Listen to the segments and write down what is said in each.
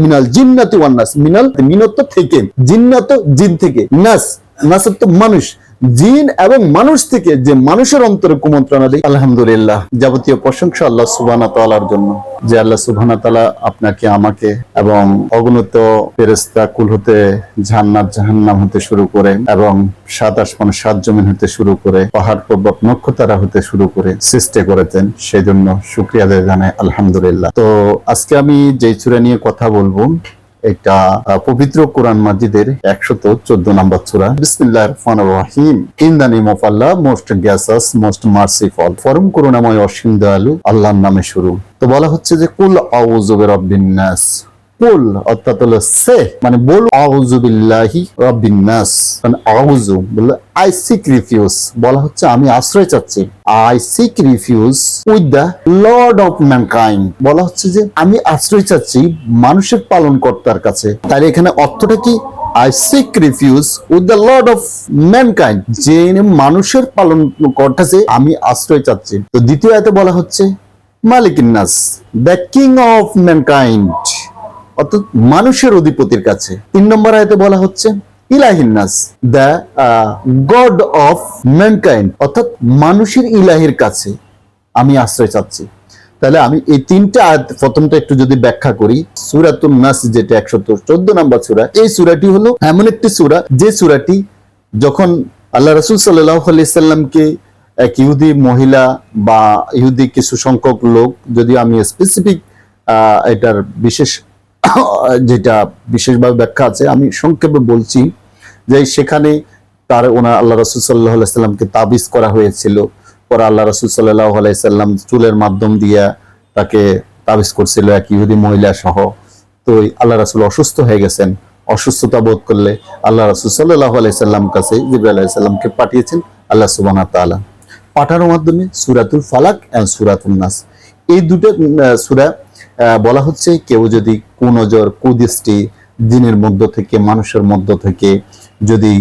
মিনাল জিন্নাতি ওয়ান নাস। মিনাল মিনত থেকে জিন্নাত জিন থেকে নাস। নাস তো মানুষ। জিন এবং মানুষ থেকে যে মানুষের অন্তরে কুমন্ত্রণা দেয়, আলহামদুলিল্লাহ, যাবতীয় প্রশংসা আল্লাহ সুবহানা তাআলার জন্য। যে আল্লাহ সুবহানা তাআলা আপনাকে, আমাকে এবং অগণিত ফেরেশতা কুল হতে জান্নাত, জাহান্নাম হতে শুরু করে এবং সাত আসমান, সাত জমিন হতে শুরু করে, পাহাড়, পর্বত নক্ষতারা হতে শুরু করে সৃষ্টি করেছেন সেই জন্য শুক্রিয়া আদায় জানাই, আলহামদুলিল্লাহ। তো আজকে আমি যে চূড়া নিয়ে কথা বলব এটা পবিত্র কোরআন মাজিদের একশত চোদ্দ নম্বর চূড়া বিসমিল্লাহ রহমান রহিম। In the name of Allah most gracious most merciful form করুণাময় অসীম দয়ালু আল্লাহর নামে শুরু তো বলা হচ্ছে যে, কুল আউযু অব নাস। কুল অর্থাৎ হলো সে মানে বল, আউযু বিল্লাহি মানে আউযু বলে আই সিক রিফিউজ বলা হচ্ছে, আমি আশ্রয় চাচ্ছি I seek refuge with the lord of mankind বলা হচ্ছে যে, আমি আশ্রয় চাচ্ছি মানুষের পালন কর্তার কাছে তাহলে এখানে অর্থটা কি? I seek refuge with the lord of mankind যে মানুষের পালন কর্তাছে আমি আশ্রয় চাচ্ছি। তো দ্বিতীয় আয়তে বলা হচ্ছে, মালিকিন নাস দ্য কিং অফ ম্যানকাইন্ড অর্থাৎ মানুষের অধিপতির কাছে। তিন নম্বর আয়তে বলা হচ্ছে ইলাহিনাস দ্য গড অফ ম্যানকাইন্ড, অর্থাৎ মানুষের ইলাহির কাছে আমি আশ্রয় চাচ্ছি। তাহলে আমি এই তিনটা আয়াত, প্রথমটা একটু যদি ব্যাখ্যা করি, সুরাতুন নাস যেটা একশো চোদ্দ নম্বর সুরা, এই সুরাটি হলো এমন একটি সুরা, যে সুরাটি যখন আল্লাহ রসুল সাল্লাহ সাল্লামকে এক ইহুদি মহিলা বা ইহুদি কিছু সংখ্যক লোক যদি আমি স্পেসিফিক এটার বিশেষ যেটা বিশেষভাবে ব্যাখ্যা আছে, আমি সংক্ষেপে বলছি যে সেখানে তার ওনার আল্লাহ রসুল সাল্লাহ তাবিজ করা হয়েছিল। পরে আল্লাহ রসুল সাল্লাহ আলাইসাল্লাম চুলের মাধ্যম দিয়ে তাকে তাবিজ করছিল এক ইহুদি মহিলা সহ। তো আল্লাহ রাসুল অসুস্থ হয়ে গেছেন। অসুস্থতা বোধ করলে আল্লাহ রাসুল সাল্লাহ আলাইসাল্লাম কাছে জিবর পাঠিয়েছেন আল্লাহ সুবানা তাআলা। পাঠানোর মাধ্যমে সুরাতুল ফালাক এন্ড সুরাতুল নাস। এই দুটো সুরা বলা হচ্ছে কেউ যদি কুনজর, কুদৃষ্টি, দিনের মধ্য থেকে, মানুষের মধ্য থেকে যদি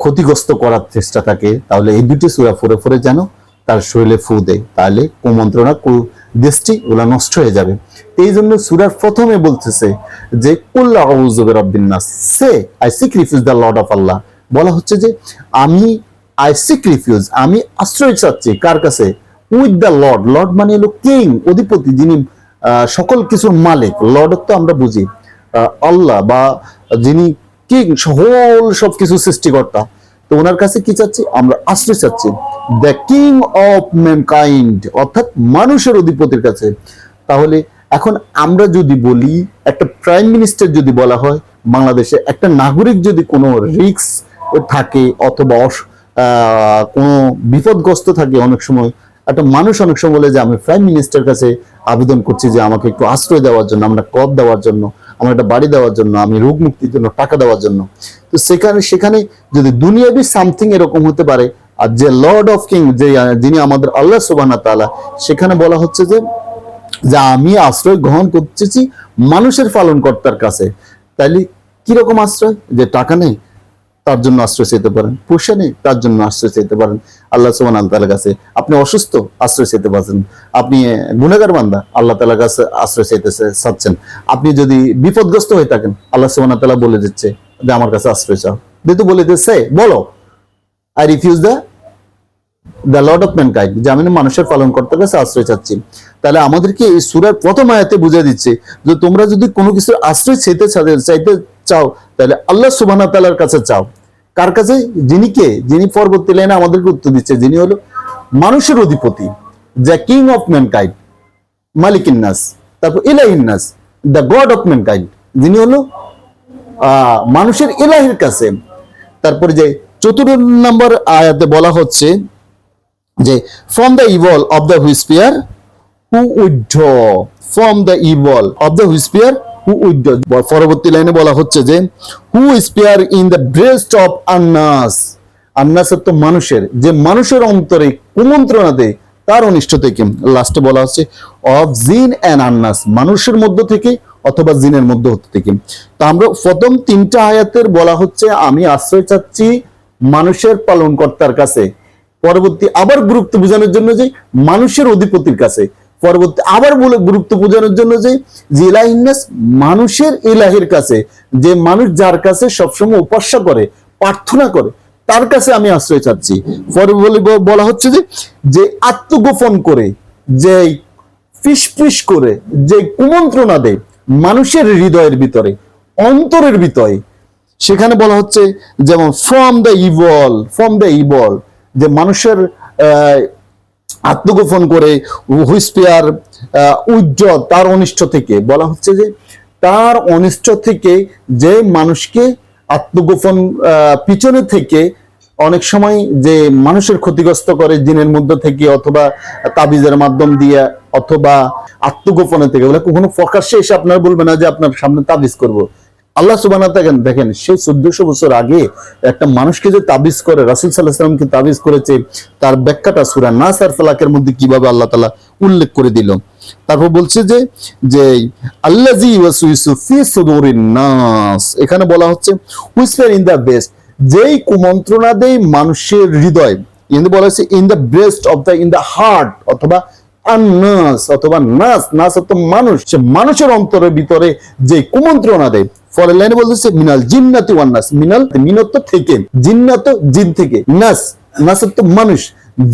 ক্ষতিগ্রস্ত করার চেষ্টা থাকে, তাহলে এই দুটি সুরা ফুরে ফুরে যেন তার শরীরে ফু দেয়। তাহলে কুমন্ত্রণা, কুদৃষ্টি ওগুলা নষ্ট হয়ে যাবে। এই জন্য সুরার প্রথমে বলতেছে যে কুল্লা নাস। Say I seek refuge the lord of Allah বলা হচ্ছে যে, আমি আই সিক রিফিউজ আমি আশ্রয় চাচ্ছি। কার কাছে? উইথ দ্য লর্ড লর্ড মানে হলো কিং অধিপতি, যিনি সকল কিছুর মালিক লর্ড তো আমরা বুঝি। আল্লাহ বা যিনি কিং সকল সবকিছু সৃষ্টিকর্তা, তো ওনার কাছে কি চাচ্ছি? আমরা আশ্রয় চাচ্ছি। দ্য কিং অফ ম্যানকাইন্ড অর্থাৎ মানুষের অধিপতির কাছে। তাহলে এখন আমরা যদি বলি, একটা প্রাইম মিনিস্টার যদি বলা হয়, বাংলাদেশে একটা নাগরিক যদি কোনো রিক্স থাকে অথবা কোনো বিপদগ্রস্ত থাকে অনেক সময় একটা মানুষ অনেক সময় বলে যে, আমি প্রাইম মিনিস্টার কাছে আবেদন করছি যে, আমাকে একটু আশ্রয় দেওয়ার জন্য, আমরা কর দেওয়ার জন্য, আমার একটা বাড়ি দেওয়ার জন্য, আমি রোগ মুক্তির জন্য টাকা দেওয়ার জন্য। তো সেখানে সেখানে যদি দুনিয়াবি সামথিং এরকম হতে পারে, আর যে লর্ড অফ কিং যে, যিনি আমাদের আল্লাহ সুবানা তাআলা, সেখানে বলা হচ্ছে যে যে আমি আশ্রয় গ্রহণ করতেছি মানুষের পালন কর্তার কাছে। তাইলে কীরকম আশ্রয়? যে টাকা নেই তার জন্য আশ্রয় চাইতে পারেন। পয়সা নেই, তার জন্য আশ্রয় চাইতে পারেন। আল্লাহ সুবান তালার কাছে আপনি অসুস্থ, আশ্রয় চাইতে পারছেন। আপনি গুণাগার বান্দা, আল্লাহ তালার কাছে আশ্রয় চাইতে চাচ্ছেন। আপনি যদি বিপদগ্রস্ত হয়ে থাকেন, আল্লাহ সুবান তালা বলে দিচ্ছে যে আমার কাছে আশ্রয় চাও। যেহেতু বলে দিচ্ছে বলো I refuge the the lord of mankind যে আমি মানুষের পালন কর্তার কাছে আশ্রয় চাচ্ছি। তাহলে আমাদেরকে এই সুরার প্রথম আয়াতে বুঝে দিচ্ছে যে তোমরা যদি কোনো কিছুর আশ্রয় চাইতে চাইতে চাও তাহলে আল্লাহ সুবহানাহু ওয়া তাআলার কাছে চাও। কার কাছে? যিনি কে? যিনি পরবর্তী লাইনে আমাদেরকে উত্তর দিচ্ছে, যিনি হলো মানুষের অধিপতি দ্য কিং অফ ম্যানকাইন্ড মালিকিন নাস তারপর ইলাহিন নাস দ্য গড অফ ম্যানকাইন্ড যিনি হলো মানুষের ইলাহির কাছে। তারপরে যে চতুর্থ নম্বর আয়াতে বলা হচ্ছে যে from the evil of the whisperer who withdraw from the evil of the whisperer who পরবর্তী লাইনে বলা হচ্ছে যে who whisper in the breast of আন্নাস আন্নাস তো মানুষের, যে মানুষের অন্তরে কুমন্ত্রণা দেয়, তার অনিষ্ট থেকে। লাস্টে বলা হচ্ছে অফ জিন অ্যান্ড আন্নাস মানুষের মধ্য থেকে অথবা জিনের মধ্য হতে থেকে। তো আমরা প্রথম তিনটা আয়াতের বলা হচ্ছে, আমি আশ্রয় চাচ্ছি মানুষের পালনকর্তার কাছে। পরবর্তী আবার গুরুত্ব বোঝানোর জন্য যে, মানুষের অধিপতির কাছে। পরবর্তী আবার গুরুত্ব বোঝানোর জন্য যে ইলাহিন্নাস মানুষের ইলাহের কাছে, যে মানুষ যার কাছে সবসময় উপাস্য করে, প্রার্থনা করে, তার কাছে আমি আশ্রয় চাচ্ছি। পরে বলে হচ্ছে যে যে আত্মগোপন করে যে ফিস করে, যে কুমন্ত্রণা দেয় মানুষের হৃদয়ের ভিতরে, অন্তরের ভিতরে। সেখানে বলা হচ্ছে যেমন from the evil from the evil যে মানুষের আত্মগোপন করে হুইসপিয়ার উজ্জ্বল তার অনিষ্ট থেকে। বলা হচ্ছে যে তার অনিষ্ট থেকে যে মানুষকে আত্মগোপন পিছনে থেকে অনেক সময় যে মানুষের ক্ষতিগ্রস্ত করে জিনের মধ্যে থেকে অথবা তাবিজের মাধ্যম দিয়ে অথবা আত্মগোপনে থেকে বলে কখনো প্রকাশ্যে এসে আপনার বলবে না যে আপনার সামনে তাবিজ করব। আল্লাহ সুবাহ দেখেন সেই চোদ্দশো বছর আগে একটা মানুষকে যে তাবিজ করে, রাসুল সাল্লাহ সাল্লামকে তাবিজ করেছে, তার ব্যাখ্যাটা সুরা নাস আর ফালাকের মধ্যে কীভাবে আল্লাহ তালা উল্লেখ করে দিল। তারপর বলছে যে যে আল্লাজি নাস, এখানে বলা হচ্ছে হুইসপার ইন দ্য বেস্ট যেই কুমন্ত্রণা দেয় মানুষের হৃদয় কিন্তু বলা হচ্ছে in the breast of the in the heart অথবা আন্নাস অথবা নাস নাস অর্থ মানুষ, সে মানুষের অন্তরের ভিতরে যে কুমন্ত্রণা দেয় পরের লাইনে বলতেছে, মিনাল জিন্নাতি ওয়ান্নাস মিনাল মিনত থেকে, জিন্নাত জিন থেকে। নাস নাস অর্থ মানুষ।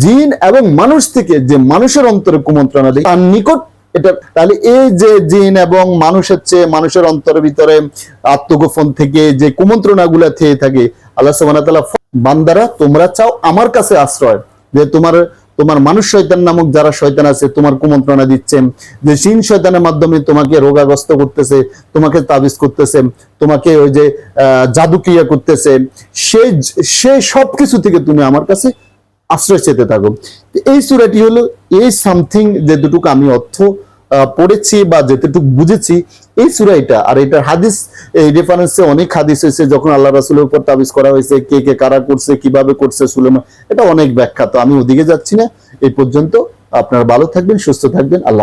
জিন এবং মানুষ থেকে যে মানুষের অন্তরে কুমন্ত্রণা দেয়, তার নিকট এটা, তাহলে এই যে জিন এবং মানুষ হচ্ছে মানুষের অন্তরের ভিতরে আত্মগোপন থেকে যে কুমন্ত্রণা গুলা থেকে থাকে, আল্লাহ সুবহানাহু বান্দারা, তোমরা চাও আমার কাছে আশ্রয়, যে তোমার তোমার মানুষ শয়তান নামক যারা শয়তান আছে তোমার কুমন্ত্রণা দিচ্ছেন যে সিন শয়তানের মাধ্যমে তোমাকে রোগাগ্রস্ত করতেছে তোমাকে তাবিজ করতেছে তোমাকে ওই যে আহ, জাদু ক্রিয়া করতেছে সে সে সবকিছু থেকে তুমি আমার কাছে আশ্রয় চেতে থাকো। এই সুরাটি হলো এই সামথিং যে দুটুকু আমি অর্থ পড়েছি বা যেতেটুকু বুঝেছি, এই সুরাইটা আর এটার হাদিস, এই রেফারেন্সে অনেক হাদিস হয়েছে, যখন আল্লাহ রাসুলের উপর তাবিজ করা হয়েছে, কে কে কারা করছে, কীভাবে করছে সুলেমান, এটা অনেক ব্যাখ্যা। তো আমি ওদিকে যাচ্ছি না, এই পর্যন্ত। আপনারা ভালো থাকবেন, সুস্থ থাকবেন, আল্লাহ